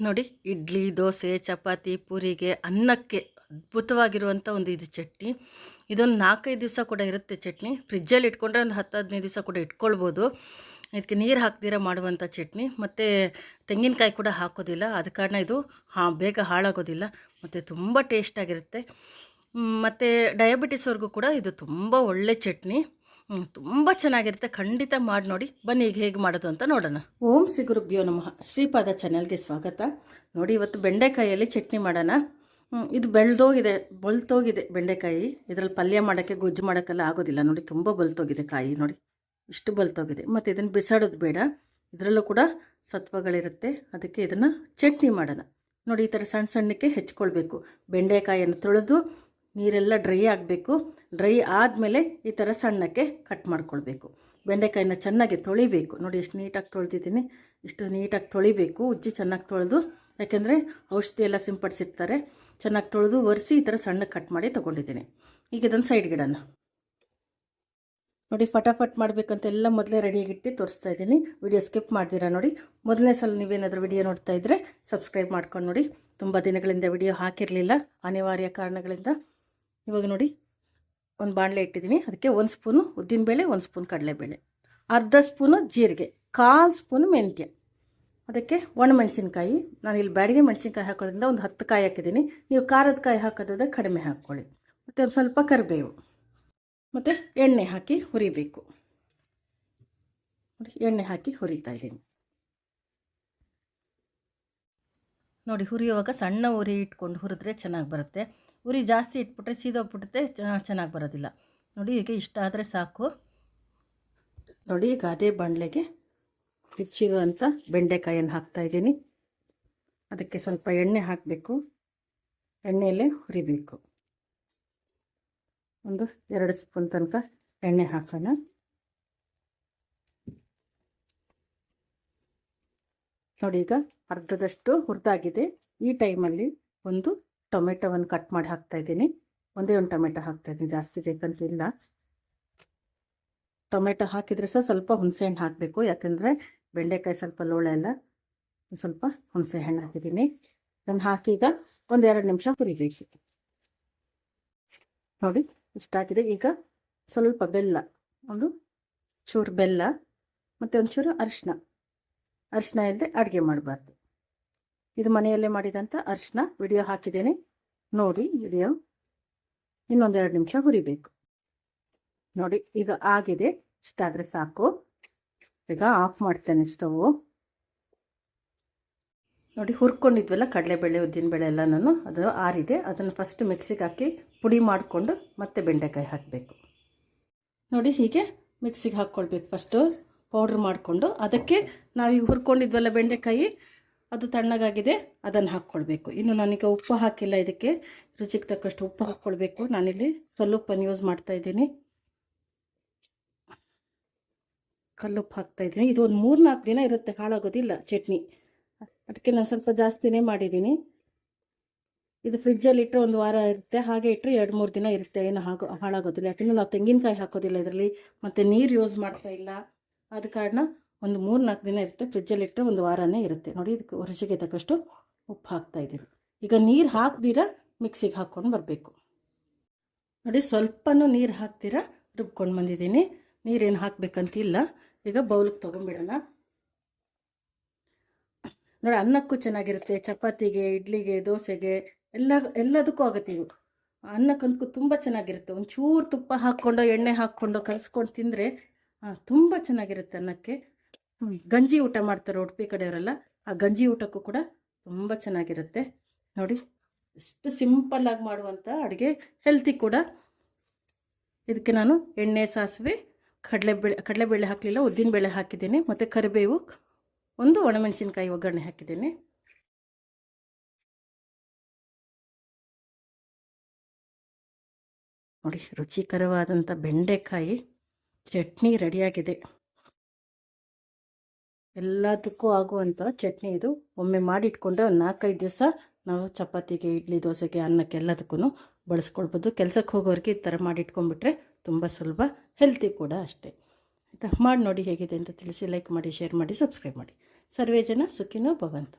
ನೋಡಿ, ಇಡ್ಲಿ, ದೋಸೆ, ಚಪಾತಿ, ಪೂರಿಗೆ, ಅನ್ನಕ್ಕೆ ಅದ್ಭುತವಾಗಿರುವಂಥ ಒಂದು ಇದು ಚಟ್ನಿ. ಇದೊಂದು ನಾಲ್ಕೈದು ದಿವಸ ಕೂಡ ಇರುತ್ತೆ ಚಟ್ನಿ. ಫ್ರಿಜ್ಜಲ್ಲಿ ಇಟ್ಕೊಂಡ್ರೆ ಒಂದು ಹತ್ತು, ಹದಿನೈದು ದಿವಸ ಕೂಡ ಇಟ್ಕೊಳ್ಬೋದು. ಇದಕ್ಕೆ ನೀರು ಹಾಕ್ದಿರ ಮಾಡುವಂಥ ಚಟ್ನಿ. ಮತ್ತು ತೆಂಗಿನಕಾಯಿ ಕೂಡ ಹಾಕೋದಿಲ್ಲ. ಆದ ಕಾರಣ ಇದು ಹಾಂ, ಬೇಗ ಹಾಳಾಗೋದಿಲ್ಲ. ಮತ್ತು ತುಂಬ ಟೇಸ್ಟಾಗಿರುತ್ತೆ ಮತ್ತು ಡಯಾಬಿಟಿಸ್ವರೆಗೂ ಕೂಡ ಇದು ತುಂಬ ಒಳ್ಳೆ ಚಟ್ನಿ. ಹ್ಮ್, ತುಂಬ ಚೆನ್ನಾಗಿರುತ್ತೆ. ಖಂಡಿತ ಮಾಡಿ ನೋಡಿ. ಬನ್ನಿ ಈಗ ಹೇಗೆ ಮಾಡೋದು ಅಂತ ನೋಡೋಣ. ಓಂ ಶ್ರೀ ಗುರುಭ್ಯೋ ನಮಃ. ಶ್ರೀಪಾದ ಚಾನೆಲ್ಗೆ ಸ್ವಾಗತ. ನೋಡಿ ಇವತ್ತು ಬೆಂಡೆಕಾಯಿಯಲ್ಲಿ ಚಟ್ನಿ ಮಾಡೋಣ. ಇದು ಬೆಳೆದೋಗಿದೆ ಬಲ್ತೋಗಿದೆ ಬೆಂಡೆಕಾಯಿ. ಇದರಲ್ಲಿ ಪಲ್ಯ ಮಾಡೋಕ್ಕೆ ಗೊಜ್ಜು ಮಾಡೋಕ್ಕೆಲ್ಲ ಆಗೋದಿಲ್ಲ. ನೋಡಿ ತುಂಬ ಬಲ್ತೋಗಿದೆ ಕಾಯಿ. ನೋಡಿ ಇಷ್ಟು ಬಲ್ತೋಗಿದೆ. ಮತ್ತು ಇದನ್ನು ಬಿಸಾಡೋದು ಬೇಡ. ಇದರಲ್ಲೂ ಕೂಡ ಸತ್ವಗಳಿರುತ್ತೆ ಅದಕ್ಕೆ ಇದನ್ನು ಚಟ್ನಿ ಮಾಡೋಣ. ನೋಡಿ ಈ ಥರ ಸಣ್ಣ ಸಣ್ಣಕ್ಕೆ ಹೆಚ್ಕೊಳ್ಬೇಕು. ಬೆಂಡೆಕಾಯಿಯನ್ನು ತೊಳೆದು ನೀರೆಲ್ಲ ಡ್ರೈ ಆಗಬೇಕು. ಡ್ರೈ ಆದಮೇಲೆ ಈ ಥರ ಸಣ್ಣಕ್ಕೆ ಕಟ್ ಮಾಡ್ಕೊಳ್ಬೇಕು. ಬೆಂಡೆಕಾಯಿನ ಚೆನ್ನಾಗಿ ತೊಳಿಬೇಕು. ನೋಡಿ ಎಷ್ಟು ನೀಟಾಗಿ ತೊಳೆದಿದ್ದೀನಿ. ಇಷ್ಟು ನೀಟಾಗಿ ತೊಳಿಬೇಕು. ಉಜ್ಜಿ ಚೆನ್ನಾಗಿ ತೊಳೆದು, ಯಾಕೆಂದರೆ ಔಷಧಿ ಎಲ್ಲ ಸಿಂಪಡಿಸಿರ್ತಾರೆ. ಚೆನ್ನಾಗಿ ತೊಳೆದು ಒರೆಸಿ ಈ ಥರ ಸಣ್ಣಗೆ ಕಟ್ ಮಾಡಿ ತೊಗೊಂಡಿದ್ದೀನಿ. ಈಗ ಇದನ್ನು ಸೈಡ್ ಗಿಡನ. ನೋಡಿ, ಫಟಾಫಟ್ ಮಾಡಬೇಕಂತ ಎಲ್ಲ ಮೊದಲೇ ರೆಡಿಯಾಗಿಟ್ಟು ತೋರಿಸ್ತಾ ಇದ್ದೀನಿ. ವಿಡಿಯೋ ಸ್ಕಿಪ್ ಮಾಡ್ತೀರಾ ನೋಡಿ. ಮೊದಲನೇ ಸಲ ನೀವೇನಾದರೂ ವಿಡಿಯೋ ನೋಡ್ತಾ ಇದ್ದರೆ ಸಬ್ಸ್ಕ್ರೈಬ್ ಮಾಡ್ಕೊಂಡು ನೋಡಿ. ತುಂಬ ದಿನಗಳಿಂದ ವಿಡಿಯೋ ಹಾಕಿರಲಿಲ್ಲ. ಅನಿವಾರ್ಯ ಕಾರಣಗಳಿಂದ ಇವಾಗ ನೋಡಿ ಒಂದು ಬಾಣಲೆ ಇಟ್ಟಿದ್ದೀನಿ. ಅದಕ್ಕೆ ಒಂದು ಸ್ಪೂನು ಉದ್ದಿನಬೇಳೆ ಒಂದು ಸ್ಪೂನ್ ಕಡಲೆಬೇಳೆ ಅರ್ಧ ಸ್ಪೂನು ಜೀರಿಗೆ, ಕಾಲು ಸ್ಪೂನು ಮೆಂತ್ಯ ಅದಕ್ಕೆ ಒಣಮೆಣಸಿನ್ಕಾಯಿ. ನಾನು ಇಲ್ಲಿ ಬ್ಯಾಡಿಗೆ ಮೆಣಸಿನ್ಕಾಯಿ ಹಾಕೋದ್ರಿಂದ ಒಂದು ಹತ್ತು ಕಾಯಿ ಹಾಕಿದ್ದೀನಿ. ನೀವು ಖಾರದ ಕಾಯಿ ಹಾಕೋದಾದ್ರೆ ಕಡಿಮೆ ಹಾಕ್ಕೊಳ್ಳಿ. ಮತ್ತು ಒಂದು ಸ್ವಲ್ಪ ಕರಿಬೇವು. ಮತ್ತು ಎಣ್ಣೆ ಹಾಕಿ ಹುರಿಬೇಕು. ನೋಡಿ, ಎಣ್ಣೆ ಹಾಕಿ ಹುರಿತಾ ಇದ್ದೀನಿ. ನೋಡಿ, ಹುರಿಯುವಾಗ ಸಣ್ಣ ಉರಿ ಇಟ್ಕೊಂಡು ಹುರಿದ್ರೆ ಚೆನ್ನಾಗಿ ಬರುತ್ತೆ. ಉರಿ ಜಾಸ್ತಿ ಇಟ್ಬಿಟ್ರೆ ಸೀದೋಗ್ಬಿಡುತ್ತೆ ಚೆನ್ನಾಗಿ ಬರೋದಿಲ್ಲ. ನೋಡಿ ಈಗ ಇಷ್ಟ ಆದರೆ ಸಾಕು. ನೋಡಿ, ಈಗ ಅದೇ ಬಾಣಲೆಗೆ ಹೆಚ್ಚಿರುವಂಥ ಬೆಂಡೆಕಾಯನ್ನು ಹಾಕ್ತಾಯಿದ್ದೀನಿ ಅದಕ್ಕೆ ಸ್ವಲ್ಪ ಎಣ್ಣೆ ಹಾಕಬೇಕು. ಎಣ್ಣೆಯಲ್ಲೇ ಹುರಿಬೇಕು. ಒಂದು ಎರಡು ಸ್ಪೂನ್ ತನಕ ಎಣ್ಣೆ ಹಾಕೋಣ. ನೋಡಿ, ಈಗ ಅರ್ಧದಷ್ಟು ಹುರಿದಾಗಿದೆ. ಈ ಟೈಮಲ್ಲಿ ಒಂದು ಟೊಮೆಟೊವನ್ನು ಕಟ್ ಮಾಡಿ ಹಾಕ್ತಾ ಇದ್ದೀನಿ. ಒಂದೇ ಒಂದು ಟೊಮೆಟೊ ಹಾಕ್ತಾ ಇದ್ದೀನಿ. ಜಾಸ್ತಿ ಬೇಕಂತಿಲ್ಲ. ಟೊಮೆಟೊ ಹಾಕಿದರೆ ಸಹ ಸ್ವಲ್ಪ ಹುಣಸೆಹಣ್ಣು ಹಾಕಬೇಕು. ಯಾಕಂದರೆ ಬೆಂಡೆಕಾಯಿ ಸ್ವಲ್ಪ ಲೋಳೆ ಎಲ್ಲ ಸ್ವಲ್ಪ ಹುಣಸೆಹಣ್ಣು ಹಾಕಿದ್ದೀನಿ. ಅದನ್ನು ಹಾಕಿ ಈಗ ಒಂದೆರಡು ನಿಮಿಷ ಹುರಿಬೇಕು. ನೋಡಿ ಇಷ್ಟಾಗಿದೆ ಈಗ ಸ್ವಲ್ಪ ಬೆಲ್ಲ, ಒಂದು ಚೂರು ಬೆಲ್ಲ, ಮತ್ತು ಒಂಚೂರು ಅರಿಶಿನ ಅರಿಶಿನ ಇಲ್ಲದೆ ಅಡುಗೆ ಮಾಡಬಾರ್ದು. ಇದು ಮನೆಯಲ್ಲೇ ಮಾಡಿದಂಥ ಅರ್ಶಿನ ವಿಡಿಯೋ ಹಾಕಿದ್ದೇನೆ. ನೋಡಿ, ವಿಡಿಯೋ. ಇನ್ನೊಂದೆರಡು ನಿಮಿಷ ಹುರಿಬೇಕು. ನೋಡಿ, ಈಗ ಆಗಿದೆ. ಇಷ್ಟಾದರೆ ಸಾಕು. ಈಗ ಆಫ್ ಮಾಡ್ತೇನೆ ಸ್ಟವ್ ನೋಡಿ, ಹುರ್ಕೊಂಡಿದ್ವಲ್ಲ ಕಡಲೆಬೇಳೆ, ಉದ್ದಿನಬೇಳೆ ಎಲ್ಲ ನಾನು ಅದು ಆರಿದೆ. ಅದನ್ನು ಫಸ್ಟ್ ಮಿಕ್ಸಿಗೆ ಹಾಕಿ ಪುಡಿ ಮಾಡಿಕೊಂಡು ಮತ್ತೆ ಬೆಂಡೆಕಾಯಿ ಹಾಕಬೇಕು. ನೋಡಿ, ಹೀಗೆ ಮಿಕ್ಸಿಗೆ ಹಾಕ್ಕೊಳ್ಬೇಕು. ಫಸ್ಟು ಪೌಡ್ರ್ ಮಾಡಿಕೊಂಡು ಅದಕ್ಕೆ ನಾವೀಗ ಹುರ್ಕೊಂಡಿದ್ವಲ್ಲ ಬೆಂಡೆಕಾಯಿ ಅದು ತಣ್ಣಗಾಗಿದೆ ಅದನ್ನು ಹಾಕ್ಕೊಳ್ಬೇಕು. ಇನ್ನು ನನಗೆ ಉಪ್ಪು ಹಾಕಿಲ್ಲ ಇದಕ್ಕೆ. ರುಚಿಗೆ ತಕ್ಕಷ್ಟು ಉಪ್ಪು ಹಾಕ್ಕೊಳ್ಬೇಕು. ನಾನಿಲ್ಲಿ ಕಲ್ಲುಪ್ಪನ್ನು ಯೂಸ್ ಮಾಡ್ತಾ ಇದ್ದೀನಿ. ಕಲ್ಲುಪ್ಪು ಹಾಕ್ತಾ ಇದ್ದೀನಿ. ಇದು ಒಂದು ಮೂರು ನಾಲ್ಕು ದಿನ ಇರುತ್ತೆ ಹಾಳಾಗೋದಿಲ್ಲ ಚಟ್ನಿ. ಅದಕ್ಕೆ ನಾನು ಸ್ವಲ್ಪ ಜಾಸ್ತಿನೇ ಮಾಡಿದ್ದೀನಿ. ಇದು ಫ್ರಿಜ್ಜಲ್ಲಿ ಇಟ್ಟರೆ ಒಂದು ವಾರ ಇರುತ್ತೆ. ಹಾಗೆ ಇಟ್ಟರೆ ಎರಡು ಮೂರು ದಿನ ಇರುತ್ತೆ. ಏನು ಹಾಗೋ ಹಾಳಾಗೋದಿಲ್ಲ. ಯಾಕೆಂದರೆ ನಾವು ತೆಂಗಿನಕಾಯಿ ಹಾಕೋದಿಲ್ಲ ಇದರಲ್ಲಿ. ಮತ್ತು ನೀರು ಯೂಸ್ ಮಾಡ್ತಾ ಇಲ್ಲ. ಆದ ಕಾರಣ ಒಂದು ಮೂರು ನಾಲ್ಕು ದಿನ ಇರುತ್ತೆ ಫ್ರಿಜ್ಜಲ್ಲಿ ಇಟ್ಟರೆ ಒಂದು ವಾರನೇ ಇರುತ್ತೆ. ನೋಡಿ, ಇದಕ್ಕೆ ವರ್ಷಕ್ಕೆ ತಕ್ಕಷ್ಟು ಉಪ್ಪು ಹಾಕ್ತಾ ಇದ್ದೀವಿ. ಈಗ ನೀರು ಹಾಕ್ದಿರ ಮಿಕ್ಸಿಗೆ ಹಾಕ್ಕೊಂಡು ಬರಬೇಕು. ನೋಡಿ, ಸ್ವಲ್ಪನೂ ನೀರು ಹಾಕ್ತೀರಾ ರುಬ್ಕೊಂಡು ಬಂದಿದ್ದೀನಿ. ನೀರೇನು ಹಾಕಬೇಕಂತಿಲ್ಲ. ಈಗ ಬೌಲಿಗೆ ತೊಗೊಂಬಿಡೋಣ ನೋಡಿ, ಅನ್ನಕ್ಕೂ ಚೆನ್ನಾಗಿರುತ್ತೆ. ಚಪಾತಿಗೆ, ಇಡ್ಲಿಗೆ, ದೋಸೆಗೆ, ಎಲ್ಲ, ಎಲ್ಲದಕ್ಕೂ ಆಗುತ್ತೆ ಇವು ಅನ್ನಕ್ಕಂತೂ ತುಂಬ ಚೆನ್ನಾಗಿರುತ್ತೆ. ಒಂಚೂರು ತುಪ್ಪ ಹಾಕ್ಕೊಂಡು, ಎಣ್ಣೆ ಹಾಕ್ಕೊಂಡು, ಕಲಿಸ್ಕೊಂಡು ತಿಂದರೆ ತುಂಬ ಚೆನ್ನಾಗಿರುತ್ತೆ ಅನ್ನಕ್ಕೆ. ಗಂಜಿ ಊಟ ಮಾಡ್ತಾರೆ ಉಡುಪಿ ಕಡೆಯವರೆಲ್ಲ, ಆ ಗಂಜಿ ಊಟಕ್ಕೂ ಕೂಡ ತುಂಬ ಚೆನ್ನಾಗಿರುತ್ತೆ. ನೋಡಿ, ಎಷ್ಟು ಸಿಂಪಲ್ಲಾಗಿ ಮಾಡುವಂಥ ಅಡುಗೆ ಹೆಲ್ತಿ ಕೂಡ. ಇದಕ್ಕೆ ನಾನು ಎಣ್ಣೆ, ಸಾಸಿವೆ, ಕಡಲೆಬೇಳೆ ಕಡಲೆಬೇಳೆ ಹಾಕಲಿಲ್ಲ ಉದ್ದಿನ ಬೇಳೆ ಹಾಕಿದ್ದೀನಿ, ಮತ್ತು ಕರಿಬೇವು, ಒಂದು ಒಣಮೆಣಸಿನ್ಕಾಯಿ ಒಗ್ಗರಣೆ ಹಾಕಿದ್ದೀನಿ. ನೋಡಿ ರುಚಿಕರವಾದಂಥ ಬೆಂಡೆಕಾಯಿ ಚಟ್ನಿ ರೆಡಿಯಾಗಿದೆ. ಎಲ್ಲದಕ್ಕೂ ಆಗುವಂಥ ಚಟ್ನಿ ಇದು. ಒಮ್ಮೆ ಮಾಡಿಟ್ಕೊಂಡ್ರೆ ಒಂದು ನಾಲ್ಕೈದು ದಿವಸ ನಾವು ಚಪಾತಿಗೆ, ಇಡ್ಲಿ, ದೋಸೆಗೆ, ಅನ್ನಕ್ಕೆ ಎಲ್ಲದಕ್ಕೂ ಬಳಸ್ಕೊಳ್ಬೋದು. ಕೆಲಸಕ್ಕೆ ಹೋಗೋರಿಗೆ ಈ ಥರ ಮಾಡಿಟ್ಕೊಂಡ್ಬಿಟ್ರೆ ತುಂಬ ಸುಲಭ ಹೆಲ್ತಿ ಕೂಡ ಅಷ್ಟೇ. ಆಯಿತಾ? ಮಾಡಿ ನೋಡಿ ಹೇಗಿದೆ ಅಂತ ತಿಳಿಸಿ ಲೈಕ್ ಮಾಡಿ ಶೇರ್ ಮಾಡಿ ಸಬ್ಸ್ಕ್ರೈಬ್ ಮಾಡಿ. ಸರ್ವೇ ಜನ ಸುಖಿನೋ ಭವಂತು.